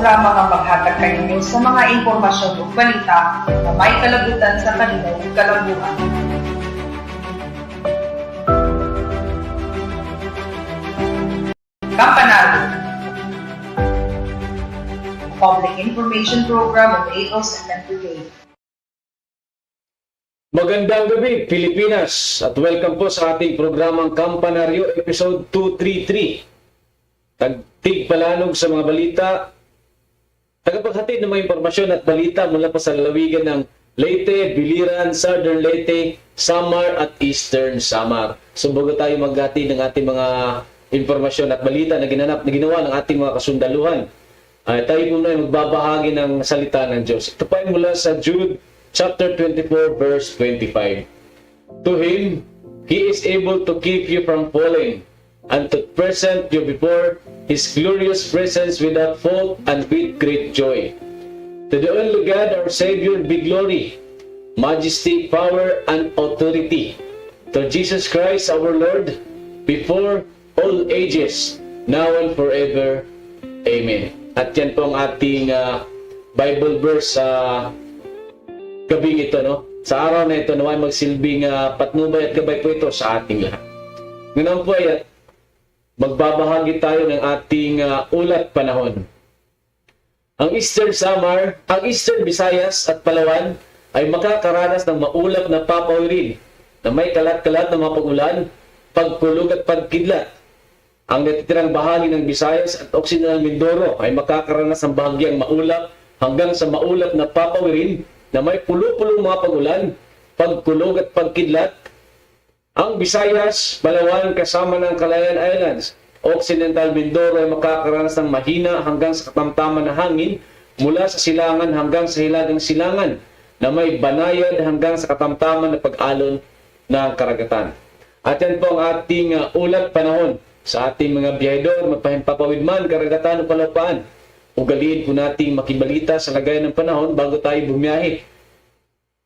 programa ang maghatag kaninyo sa mga impormasyon o balita na may kalabutan sa kanilang kalambuan. Kampanado Public Information Program of AO Second Brigade. Magandang gabi, Pilipinas, at welcome po sa ating programang Kampanaryo Episode 233. Tagtig palanog sa mga balita, tagapaghatid ng mga impormasyon at balita mula pa sa lalawigan ng Leyte, Biliran, Southern Leyte, Samar at Eastern Samar. So tayo maghatid ng ating mga impormasyon at balita na ginanap na ginawa ng ating mga kasundaluhan, ay tayo muna ay magbabahagi ng salita ng Diyos. Ito pa mula sa Jude chapter 24 verse 25. To him, he is able to keep you from falling and to present you before his glorious presence without fault and with great joy. To the only God, our Savior, be glory, majesty, power, and authority. To Jesus Christ, our Lord, before all ages, now and forever. Amen. At yan po ang ating ah, Bible verse sa gabing ito, no? Sa araw na ito, naway magsilbing ah, patnubay at gabay po ito sa ating lahat. Ngayon po ay ah, magbabahagi tayo ng ating ah, ulat panahon. Ang Eastern Samar, ang Eastern Visayas at Palawan ay makakaranas ng maulap na papawirin na may kalat-kalat na mga pagulan, pagkulog at pagkidlat. Ang natitirang bahagi ng Visayas at Occidental Mindoro ay makakaranas ng bahagyang maulap hanggang sa maulap na papawirin na may pulo-pulong mga pagulan, pagkulog at pagkidlat. Ang Visayas, Palawan kasama ng Calayan Islands, Occidental Mindoro ay makakaranas ng mahina hanggang sa katamtaman na hangin mula sa silangan hanggang sa hilagang silangan na may banayad hanggang sa katamtaman na pag-alon ng karagatan. At yan po ang ating uh, ulat panahon sa ating mga biyahedor, magpahimpapawid man, karagatan o palapaan. Ugaliin po nating makibalita sa lagayan ng panahon bago tayo bumiyahe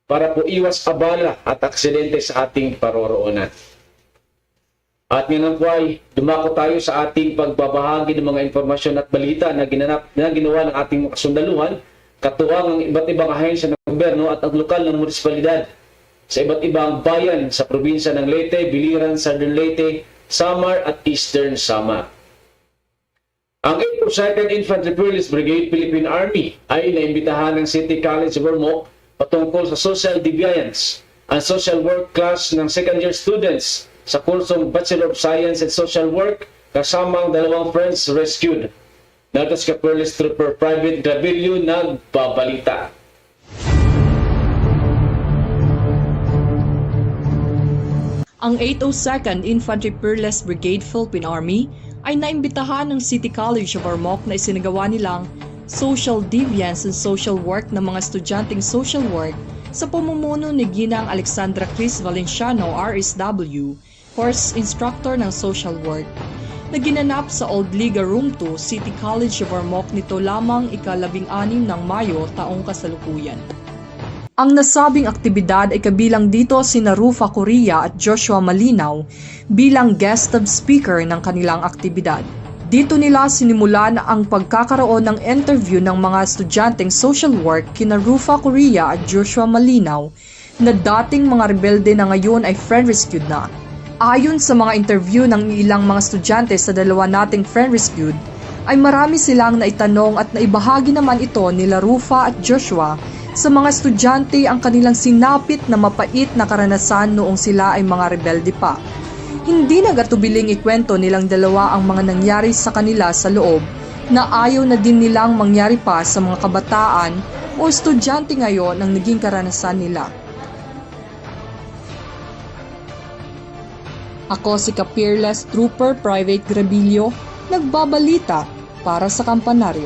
para po iwas abala at aksidente sa ating paroroonan. At ngayon po ay dumako tayo sa ating pagbabahagi ng mga informasyon at balita na, ginanap, na ginawa ng ating mga kasundaluhan, katuwang ang iba't ibang ahensya ng gobyerno at ang lokal ng munisipalidad sa iba't ibang bayan sa probinsya ng Leyte, Biliran, Southern Leyte, Samar at Eastern Samar. Ang 82nd Infantry Police Brigade Philippine Army ay naimbitahan ng City College of Ormoc patungkol sa social deviance and social work class ng second year students sa kursong Bachelor of Science and Social Work kasama ang dalawang friends rescued. Natos ka Police Trooper Private Gravilio nagbabalita. Ang 802nd Infantry Peerless Brigade Philippine Army ay naimbitahan ng City College of Ormoc na isinagawa nilang Social Deviance and Social Work ng mga estudyanteng social work sa pamumuno ni Ginang Alexandra Chris Valenciano, RSW, course instructor ng social work na ginanap sa Old Liga Room 2, City College of Ormoc nito lamang ikalabing-anim ng Mayo taong kasalukuyan. Ang nasabing aktibidad ay kabilang dito sina Rufa Korea at Joshua Malinaw bilang guest of speaker ng kanilang aktibidad. Dito nila sinimulan ang pagkakaroon ng interview ng mga estudyanteng social work kina Rufa Korea at Joshua Malinaw na dating mga rebelde na ngayon ay friend rescued na. Ayon sa mga interview ng ilang mga estudyante sa dalawa nating friend rescued, ay marami silang naitanong at naibahagi naman ito nila Rufa at Joshua sa mga estudyante ang kanilang sinapit na mapait na karanasan noong sila ay mga rebelde pa. Hindi nagatubiling ikwento nilang dalawa ang mga nangyari sa kanila sa loob na ayaw na din nilang mangyari pa sa mga kabataan o estudyante ngayon ang naging karanasan nila. Ako si ka-peerless trooper Private Grabilio, nagbabalita para sa kampanaryo.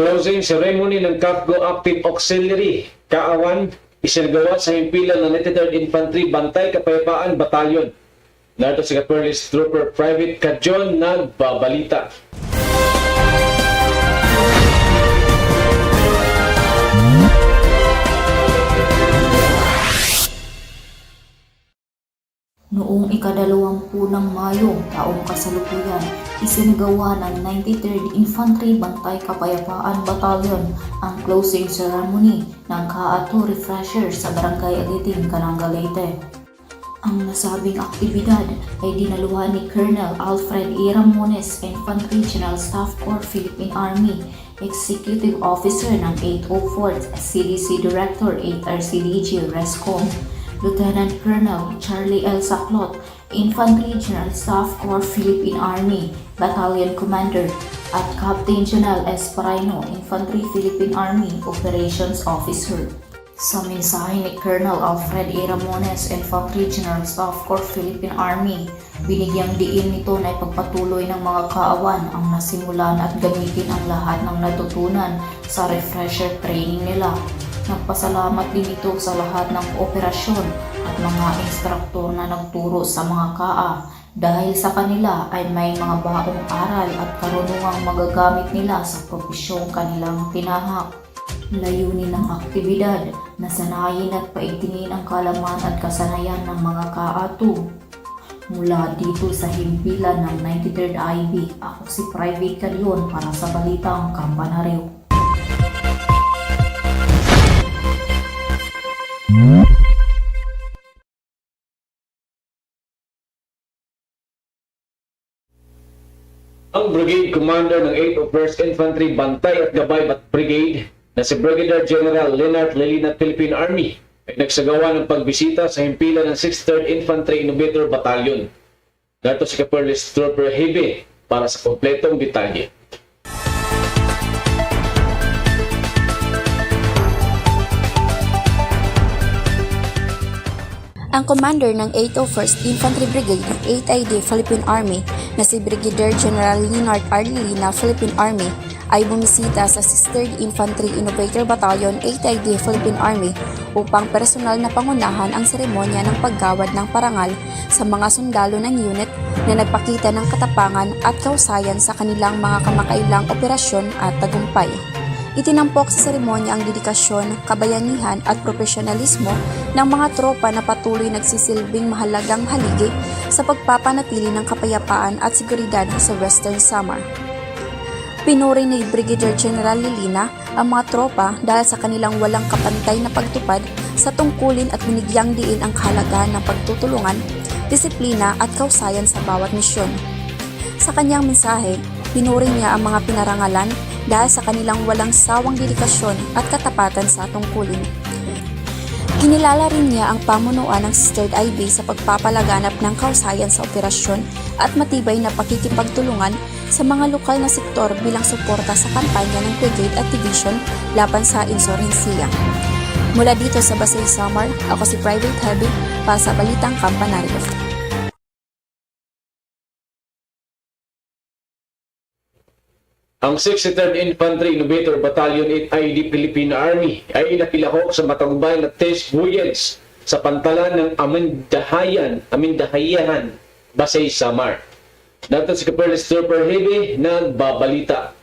Closing ceremony ng Capgo Active Auxiliary, Kaawan, isinagawa sa himpilan ng 93rd Infantry Bantay Kapayapaan Batalyon. Narito si Caperlis Trooper Private Kajon nagbabalita. Ikadalawampu ng Mayo taong kasalukuyan, isinagawa ng 93rd Infantry Bantay Kapayapaan Battalion ang closing ceremony ng Kaato Refresher sa Barangay Agiting, Calanga, Leyte. Ang nasabing aktibidad ay dinaluhan ni Colonel Alfred E. Ramones, Infantry General Staff Corps Philippine Army, Executive Officer ng 804th CDC Director 8 RCDG Rescom, Lieutenant Colonel Charlie L. Saklot, Infantry General Staff Corps Philippine Army, Battalion Commander, at Captain General S. Parino, Infantry Philippine Army Operations Officer. Sa mensahe ni Colonel Alfred A. Ramones, Infantry General Staff Corps Philippine Army, binigyang diin nito na ipagpatuloy ng mga kaawan ang nasimulan at gamitin ang lahat ng natutunan sa refresher training nila. Nagpasalamat din ito sa lahat ng operasyon at mga instruktor na nagturo sa mga kaa dahil sa kanila ay may mga baong aral at karunungang magagamit nila sa propesyong kanilang tinahak. Layunin ng aktibidad na sanayin at paigtingin ang kalaman at kasanayan ng mga kaato. Mula dito sa himpilan ng 93rd IB, ako si Private Calion para sa Balitang Kampanaryo. Ang Brigade Commander ng 8th Infantry Bantay at Gabay Bat Brigade na si Brigadier General Leonard Lelina Philippine Army ay nagsagawa ng pagbisita sa himpilan ng 6th Infantry Innovator Battalion. Dato si Caperlis Trooper Hebe para sa kompletong detalye. Ang commander ng 801st Infantry Brigade ng 8th Philippine Army na si Brigadier General Leonard R. Lina Philippine Army ay bumisita sa 6th Infantry Innovator Battalion 8th Philippine Army upang personal na pangunahan ang seremonya ng paggawad ng parangal sa mga sundalo ng unit na nagpakita ng katapangan at kausayan sa kanilang mga kamakailang operasyon at tagumpay. Itinampok sa seremonya ang dedikasyon, kabayanihan at profesionalismo ng mga tropa na patuloy nagsisilbing mahalagang haligi sa pagpapanatili ng kapayapaan at seguridad sa Western Samar. Pinuri ni Brigadier General Lilina ang mga tropa dahil sa kanilang walang kapantay na pagtupad sa tungkulin at binigyang diin ang kahalagaan ng pagtutulungan, disiplina at kausayan sa bawat misyon. Sa kanyang mensahe, pinuri niya ang mga pinarangalan dahil sa kanilang walang sawang dedikasyon at katapatan sa tungkulin. Kinilala rin niya ang pamunuan ng Sistered IB sa pagpapalaganap ng kausayan sa operasyon at matibay na pakikipagtulungan sa mga lokal na sektor bilang suporta sa kampanya ng brigade at division laban sa insurensiya. Mula dito sa Basay Samar, ako si Private Heavy para sa Balitang Kampanaryo. Ang 63rd Infantry Innovator Battalion 8 ID Philippine Army ay inakilahok sa matagumpay na test voyage sa pantalan ng Amindahayan, Amindahayan, Basay Samar. Dato si Caperlis Trooper Hebe nagbabalita.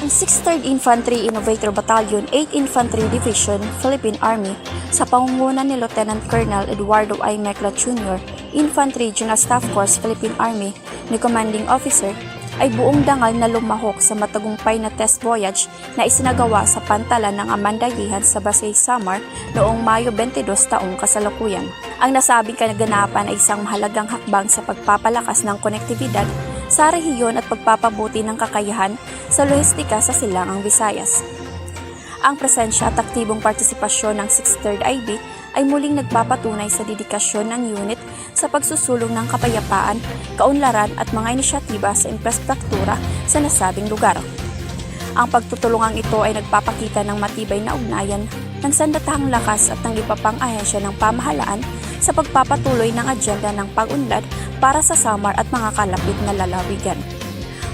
Ang 6th Infantry Innovator Battalion, 8th Infantry Division, Philippine Army, sa pangunguna ni Lieutenant Colonel Eduardo I. Mecla Jr., Infantry General Staff Corps Philippine Army, ni Commanding Officer, ay buong dangal na lumahok sa matagumpay na test voyage na isinagawa sa pantalan ng Amandagihan sa Basay Samar noong Mayo 22 taong kasalukuyan. Ang nasabing kanaganapan ay isang mahalagang hakbang sa pagpapalakas ng konektibidad sa rehiyon at pagpapabuti ng kakayahan sa lohistika sa silangang Visayas. Ang presensya at aktibong partisipasyon ng 6th IB ay muling nagpapatunay sa dedikasyon ng unit sa pagsusulong ng kapayapaan, kaunlaran at mga inisyatiba sa infrastruktura sa nasabing lugar. Ang pagtutulungang ito ay nagpapakita ng matibay na ugnayan ng sandatahang lakas at ng iba pang ahensya ng pamahalaan sa pagpapatuloy ng agenda ng pag-unlad para sa Samar at mga kalapit na lalawigan.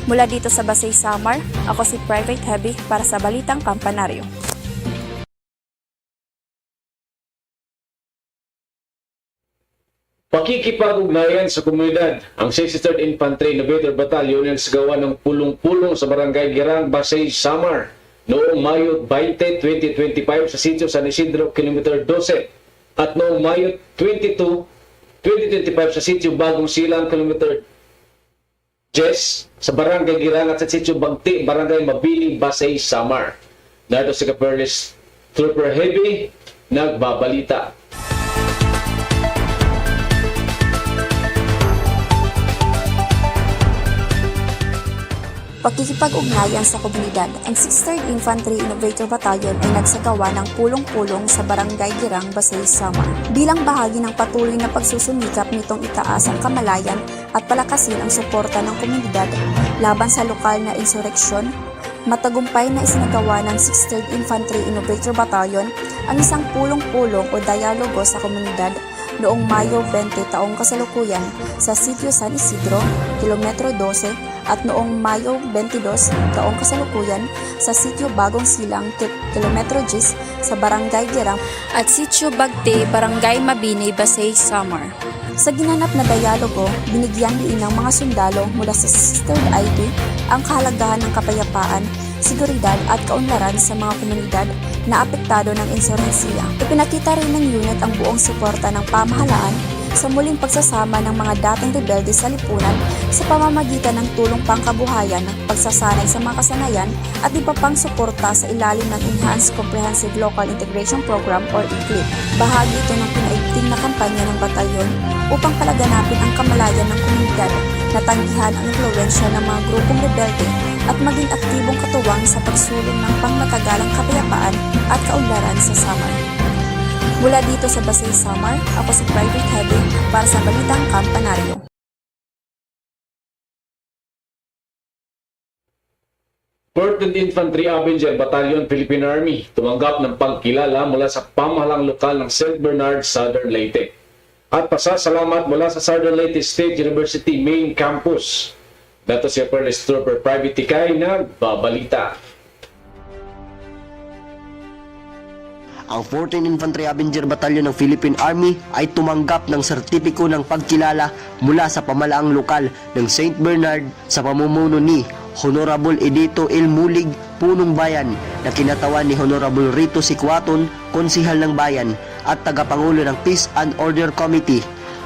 Mula dito sa Basay Samar, ako si Private Heavy para sa Balitang Kampanaryo. Pakikipag-ugnayan sa komunidad, ang 63rd Infantry Innovator Battalion ay nagsagawa ng pulong-pulong sa Barangay Girang, Basay, Samar noong Mayo 20, 2025 sa sitio San Isidro, kilometer 12 at noong Mayo 22, 2025 sa sitio Bagong Silang, kilometer 10 sa Barangay Girangat sa sitio Bagti, Barangay Mabini, Basay, Samar. Narito si Caperlis Trooper Heavy, nagbabalita. Pagkikipag-ugnayan sa komunidad, ang 6th Infantry Innovator Battalion ay nagsagawa ng pulong-pulong sa Barangay Girang, Basay, Samar. Bilang bahagi ng patuloy na pagsusumikap nitong itaas ang kamalayan at palakasin ang suporta ng komunidad laban sa lokal na insureksyon, matagumpay na isinagawa ng 6th Infantry Innovator Battalion ang isang pulong-pulong o dialogo sa komunidad noong Mayo 20 taong kasalukuyan sa Sitio San Isidro, kilometro 12 at noong Mayo 22 taong kasalukuyan sa Sitio Bagong Silang, ki- kilometro 10 sa Barangay Girang at Sitio Bagte, Barangay Mabini, Basay, Samar. Sa ginanap na dialogo, binigyan din ng mga sundalo mula sa Sister ID ang kahalagahan ng kapayapaan, seguridad at kaunlaran sa mga komunidad na apektado ng insurensiya. Ipinakita rin ng unit ang buong suporta ng pamahalaan sa muling pagsasama ng mga dating rebelde sa lipunan sa pamamagitan ng tulong pangkabuhayan, pagsasanay sa mga kasanayan at iba pang suporta sa ilalim ng Enhanced Comprehensive Local Integration Program or ICLIP. Bahagi ito ng pinaigting na kampanya ng batalyon upang palaganapin ang kamalayan ng komunidad, natanggihan ang impluensya ng mga grupong rebelde at maging aktibong katuwang sa pagsulong ng pangmatagalang kapayapaan at kaunlaran sa Samar. Mula dito sa Basay Samar, ako si Private Heavy para sa Balitang Kampanaryo. 14th Infantry Avenger Battalion Philippine Army tumanggap ng pagkilala mula sa pamahalang lokal ng St. Bernard, Southern Leyte. At pasasalamat mula sa Southern Leyte State University Main Campus. Dato si Perlis Trooper Private Tikay na ang 14 Infantry Avenger Battalion ng Philippine Army ay tumanggap ng sertipiko ng pagkilala mula sa pamalaang lokal ng St. Bernard sa pamumuno ni Honorable Edito El Mulig, punong bayan na kinatawan ni Honorable Rito Sikwaton, konsihal ng bayan at tagapangulo ng Peace and Order Committee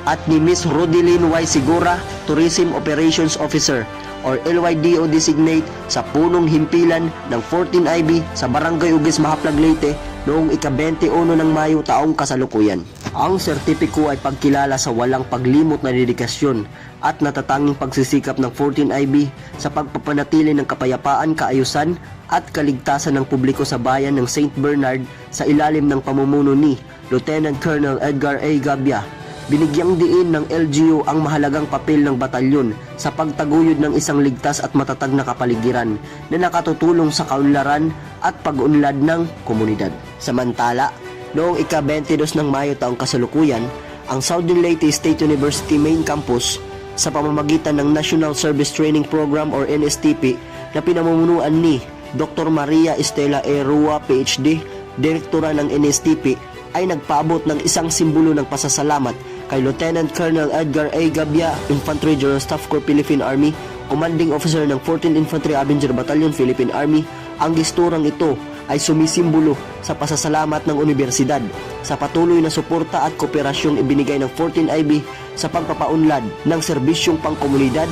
at ni Miss Rodeline Y. Sigura, Tourism Operations Officer or LYDO designate sa punong himpilan ng 14IB sa Barangay Ugis Mahaplag Leyte noong ika-21 ng Mayo taong kasalukuyan. Ang sertipiko ay pagkilala sa walang paglimot na dedikasyon at natatanging pagsisikap ng 14IB sa pagpapanatili ng kapayapaan, kaayusan at kaligtasan ng publiko sa bayan ng St. Bernard sa ilalim ng pamumuno ni Lieutenant Colonel Edgar A. Gabia Binigyang diin ng LGU ang mahalagang papel ng batalyon sa pagtaguyod ng isang ligtas at matatag na kapaligiran na nakatutulong sa kaunlaran at pag-unlad ng komunidad. Samantala, noong ika-22 ng Mayo taong kasalukuyan, ang Southern Leyte State University Main Campus sa pamamagitan ng National Service Training Program or NSTP na pinamumunuan ni Dr. Maria Estela E. Rua, PhD, direktora ng NSTP, ay nagpaabot ng isang simbolo ng pasasalamat kay Lieutenant Colonel Edgar A. Gabia, Infantry General Staff Corps Philippine Army, Commanding Officer ng 14th Infantry Avenger Battalion Philippine Army. Ang gesturang ito ay sumisimbolo sa pasasalamat ng universidad sa patuloy na suporta at kooperasyong ibinigay ng 14IB sa pagpapaunlad ng serbisyong pangkomunidad,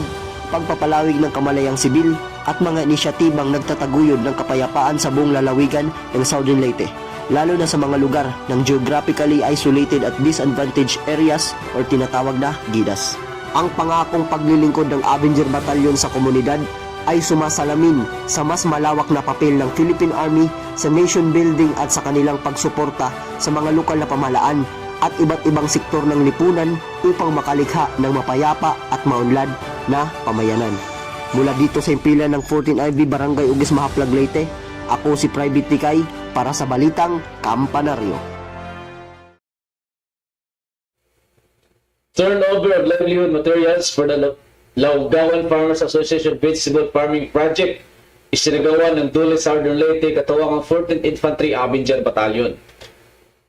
pagpapalawig ng kamalayang sibil at mga inisyatibang nagtataguyod ng kapayapaan sa buong lalawigan ng Southern Leyte lalo na sa mga lugar ng geographically isolated at disadvantaged areas or tinatawag na GIDAS. Ang pangakong paglilingkod ng Avenger Battalion sa komunidad ay sumasalamin sa mas malawak na papel ng Philippine Army sa nation building at sa kanilang pagsuporta sa mga lokal na pamahalaan at iba't ibang sektor ng lipunan upang makalikha ng mapayapa at maunlad na pamayanan. Mula dito sa impilan ng 14IB Barangay Ugis Mahaplag Leyte, ako si Private Tikay para sa Balitang Kampanaryo. Turnover of livelihood materials for the Lau- Laugawan Farmers Association Vegetable Farming Project isinagawa ng Dule Southern Leyte katuwang ang 14th Infantry Avenger Battalion.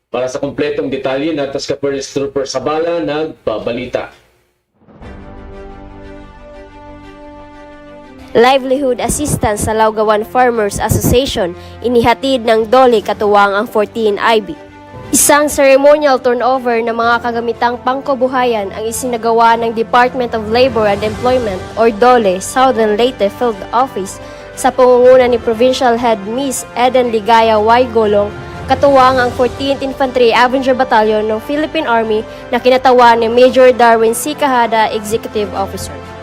Para sa kumpletong detalye, natas ka Police Trooper Sabala nagbabalita. livelihood assistance sa Laugawan Farmers Association inihatid ng DOLE katuwang ang 14 IB. Isang ceremonial turnover ng mga kagamitang pangkabuhayan ang isinagawa ng Department of Labor and Employment or DOLE Southern Leyte Field Office sa pangunguna ni Provincial Head Miss Eden Ligaya Y. Golong katuwang ang 14th Infantry Avenger Battalion ng Philippine Army na kinatawan ni Major Darwin C. Cahada, Executive Officer.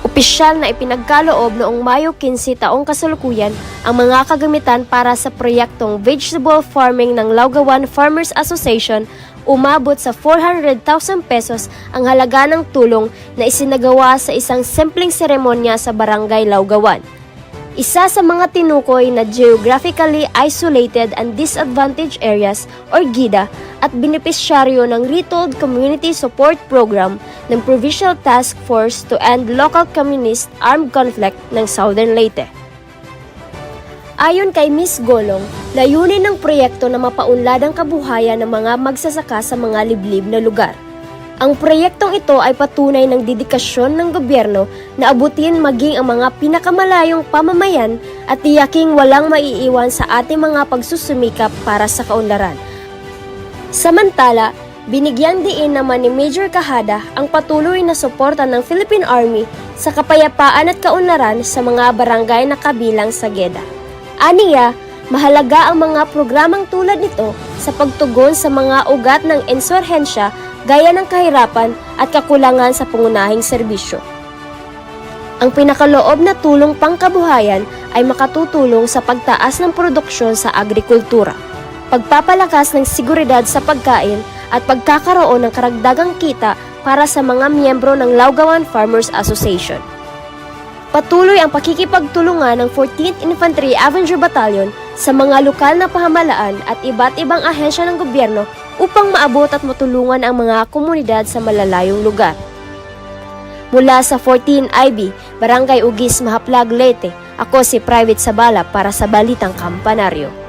Opisyal na ipinagkaloob noong Mayo 15 taong kasalukuyan ang mga kagamitan para sa proyektong vegetable farming ng Laugawan Farmers Association umabot sa 400,000 pesos ang halaga ng tulong na isinagawa sa isang simpleng seremonya sa Barangay Laugawan. Isa sa mga tinukoy na geographically isolated and disadvantaged areas or GIDA at benepisyaryo ng Retold Community Support Program ng Provincial Task Force to End Local Communist Armed Conflict ng Southern Leyte. Ayon kay Miss Golong, layunin ng proyekto na mapaunlad ang kabuhayan ng mga magsasaka sa mga liblib na lugar. Ang proyektong ito ay patunay ng dedikasyon ng gobyerno na abutin maging ang mga pinakamalayong pamamayan at tiyaking walang maiiwan sa ating mga pagsusumikap para sa kaunlaran. Samantala, binigyan diin naman ni Major Kahada ang patuloy na suporta ng Philippine Army sa kapayapaan at kaunlaran sa mga barangay na kabilang sa GEDA. Aniya, mahalaga ang mga programang tulad nito sa pagtugon sa mga ugat ng insurhensya gaya ng kahirapan at kakulangan sa pangunahing serbisyo. Ang pinakaloob na tulong pangkabuhayan ay makatutulong sa pagtaas ng produksyon sa agrikultura, pagpapalakas ng seguridad sa pagkain at pagkakaroon ng karagdagang kita para sa mga miyembro ng Laugawan Farmers Association. Patuloy ang pakikipagtulungan ng 14th Infantry Avenger Battalion sa mga lokal na pamahalaan at iba't ibang ahensya ng gobyerno upang maabot at matulungan ang mga komunidad sa malalayong lugar. Mula sa 14 IB, Barangay Ugis, Mahaplag, Leyte, ako si Private Sabala para sa Balitang Kampanaryo.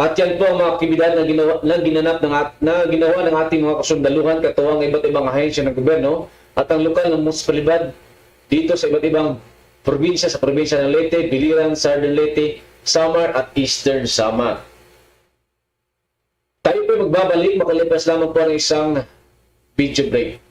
At yan po ang mga aktibidad na, ginawa, na ginanap ng at, na ginawa ng ating mga kasundaluhan katuwang iba't ibang ahensya ng gobyerno at ang lokal ng munisipalidad dito sa iba't ibang probinsya sa probinsya ng Leyte, Biliran, Southern Leyte, Samar at Eastern Samar. Tayo po magbabalik makalipas lamang po ng isang video break.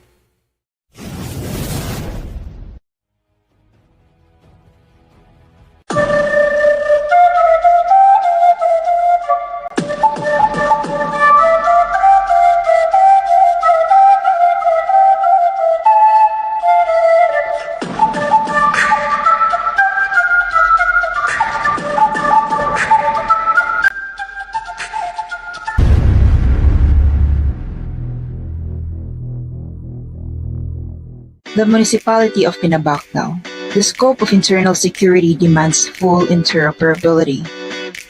The municipality of Pinabaclao. The scope of internal security demands full interoperability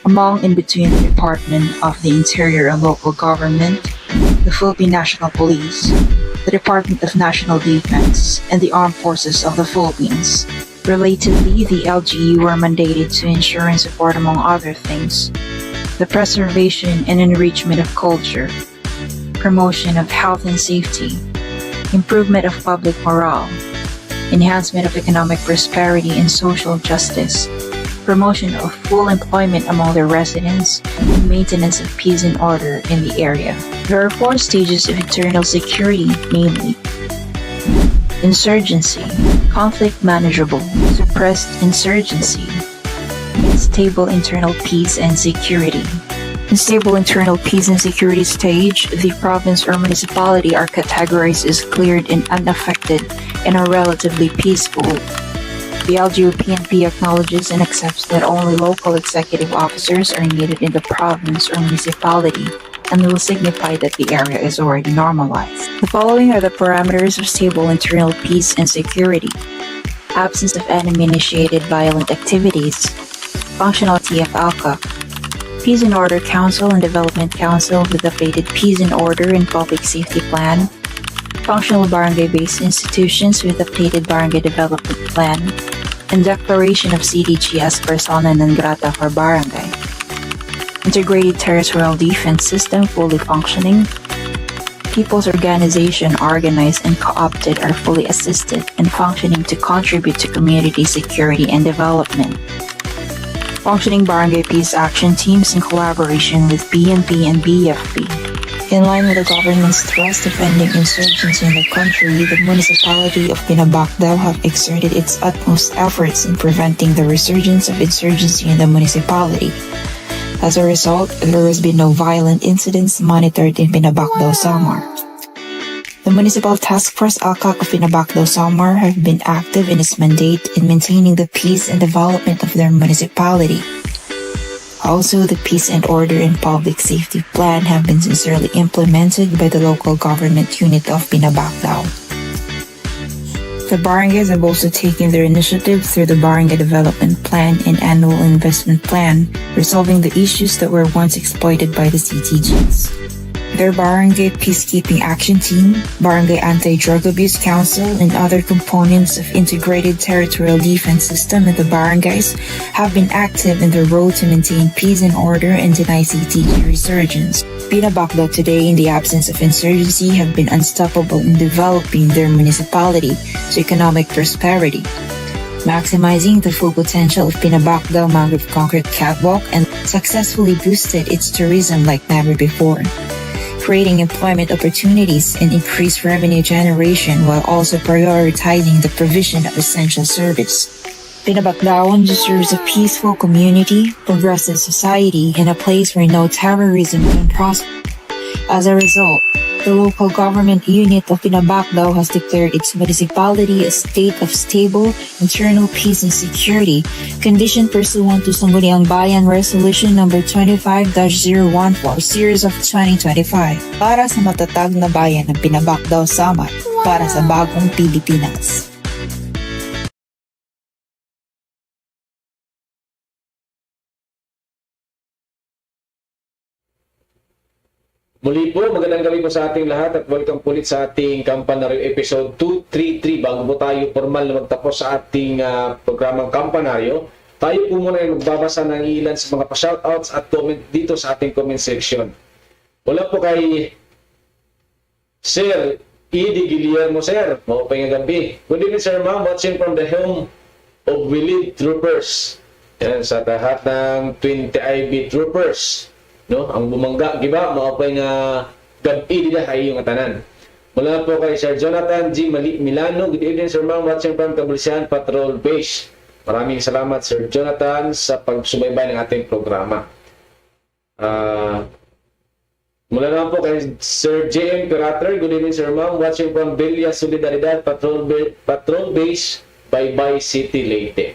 among and between the Department of the Interior and Local Government, the Philippine National Police, the Department of National Defense, and the Armed Forces of the Philippines. Relatedly, the LGU were mandated to ensure and support, among other things, the preservation and enrichment of culture, promotion of health and safety, improvement of public morale, enhancement of economic prosperity and social justice, promotion of full employment among the residents, and maintenance of peace and order in the area. There are four stages of internal security, namely insurgency, conflict manageable, suppressed insurgency, stable internal peace and security. In stable internal peace and security stage, the province or municipality are categorized as cleared and unaffected and are relatively peaceful. The LGUPNP acknowledges and accepts that only local executive officers are needed in the province or municipality and will signify that the area is already normalized. The following are the parameters of stable internal peace and security. Absence of enemy-initiated violent activities. Functionality of ALCA. Peace and Order Council and Development Council with updated Peace and Order and Public Safety Plan. Functional barangay-based institutions with updated barangay development plan. And declaration of CDG as persona non grata for barangay. Integrated territorial defense system fully functioning. people's organization organized and co-opted are fully assisted and functioning to contribute to community security and development. Functioning barangay peace action teams in collaboration with BNP and BFP. In line with the government's thrust of ending insurgency in the country, the municipality of Pinabacdao have exerted its utmost efforts in preventing the resurgence of insurgency in the municipality. As a result, there has been no violent incidents monitored in Pinabacdao, Samar. The Municipal Task Force ALCAC of Pinabacdao, Samar have been active in its mandate in maintaining the peace and development of their municipality. Also, the peace and order and public safety plan have been sincerely implemented by the local government unit of Pinabacdao. The barangays have also taken their initiative through the Barangay Development Plan and Annual Investment Plan, resolving the issues that were once exploited by the CTGs. Their Barangay Peacekeeping Action Team, Barangay Anti-Drug Abuse Council, and other components of Integrated Territorial Defense System in the barangays have been active in their role to maintain peace and order and deny CTG resurgence. Pinabacdo today, in the absence of insurgency, have been unstoppable in developing their municipality to economic prosperity maximizing the full potential of Pinabacdo Mangrove Concrete Catwalk and successfully boosted its tourism like never before creating employment opportunities and increased revenue generation while also prioritizing the provision of essential service. Pinabaclawan deserves a peaceful community, progressive society, and a place where no terrorism can prosper. As a result, the local government unit of Pinabaclao has declared its municipality a state of stable internal peace and security, conditioned pursuant to Sangguniang Bayan Resolution number 25-014 Series of 2025 para sa matatag na bayan ng Pinabaclao Samar para sa bagong Pilipinas. Muli po, magandang gabi po sa ating lahat at welcome ulit sa ating Kampanaryo episode 233. Bago po tayo formal na magtapos sa ating ah, programang Kampanaryo, tayo po muna ay magbabasa ng ilan sa mga pa-shoutouts at comment dito sa ating comment section. Wala po kay Sir Edie Guillermo, Sir. Maupay gabi. Good evening, Sir Ma'am. Watching from the home of Willid Troopers. Yan, sa lahat ng 20 IB Troopers no ang bumangga giba maupay nga gabi nila kay yung tanan mula po kay Sir Jonathan G. Milano good evening Sir Ma'am watching from Kabulisan Patrol Base maraming salamat Sir Jonathan sa pagsubaybay ng ating programa Ah Mula naman po kay Sir J.M. Pirater. Good evening, Sir Ma'am. Watching from Belia Solidaridad Patrol, Patrol Base, Baybay City, Leyte.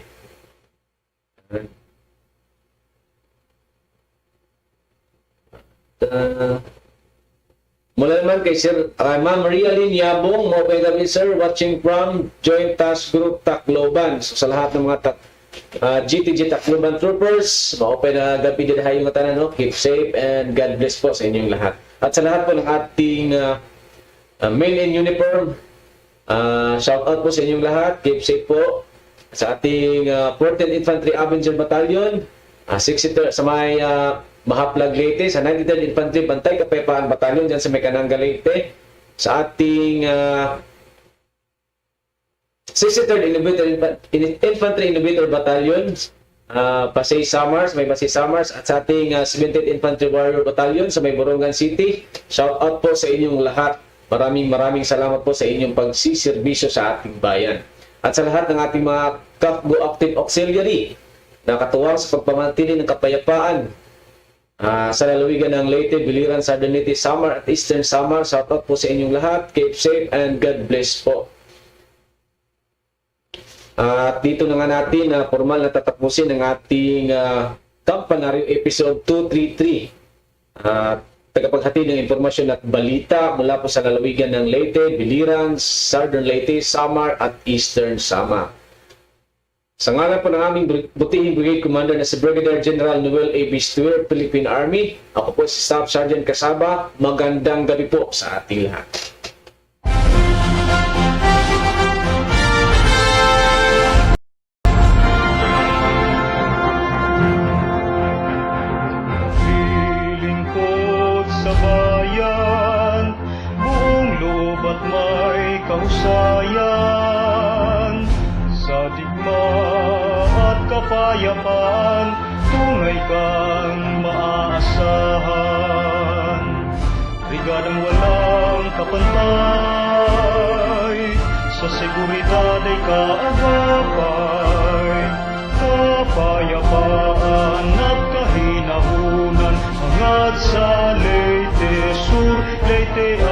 Uh, mula naman kay Sir uh, Ma'am Maria Lynn Yabong, mo kay gabi sir, watching from Joint Task Group Tacloban. So sa lahat ng mga tak, uh, GTG Tacloban Troopers, maupay na gabi din hayo nga tanan, no? Keep safe and God bless po sa inyong lahat. At sa lahat po ng ating uh, uh, men in uniform, uh, shout out po sa inyong lahat. Keep safe po sa ating uh, 14th Infantry Avenger Battalion, uh, 60 sa may uh, Mahaplag Leyte, sa 93rd Infantry Bantay Kapayapaan Battalion dyan sa may Kananga Leyte, sa ating uh, 63rd Innovator Infantry Innovator Battalion, uh, Pasay Samars, may Pasay Samars, at sa ating uh, 70th Infantry Warrior Battalion sa may Borongan City. Shout out po sa inyong lahat. Maraming maraming salamat po sa inyong pagsiservisyo sa ating bayan. At sa lahat ng ating mga CAPGO Active Auxiliary na katuwang sa pagpamanatili ng kapayapaan Ah, sa lalawigan ng Leyte, Biliran, Southernity, Samar at Eastern Samar. Shout out po sa inyong lahat. Keep safe and God bless po. At dito na nga natin na formal na tatapusin ang ating uh, Kampanaryo episode 233. At tagapaghatid ng informasyon at balita mula po sa lalawigan ng Leyte, Biliran, Southern Leyte, Samar at Eastern Samar. Sa ngalan po ng aming butihing brigade commander na si Brigadier General Noel A. Bistuer, Philippine Army, ako po si Staff Sergeant Kasaba. Magandang gabi po sa ating lahat. At kapayapaan tunay kang maaasahan. Brigadang walang kapantay sa seguridad ay kaagapay. Kapayapaan at kahinahunan hangad sa Leyte Sur, Leyte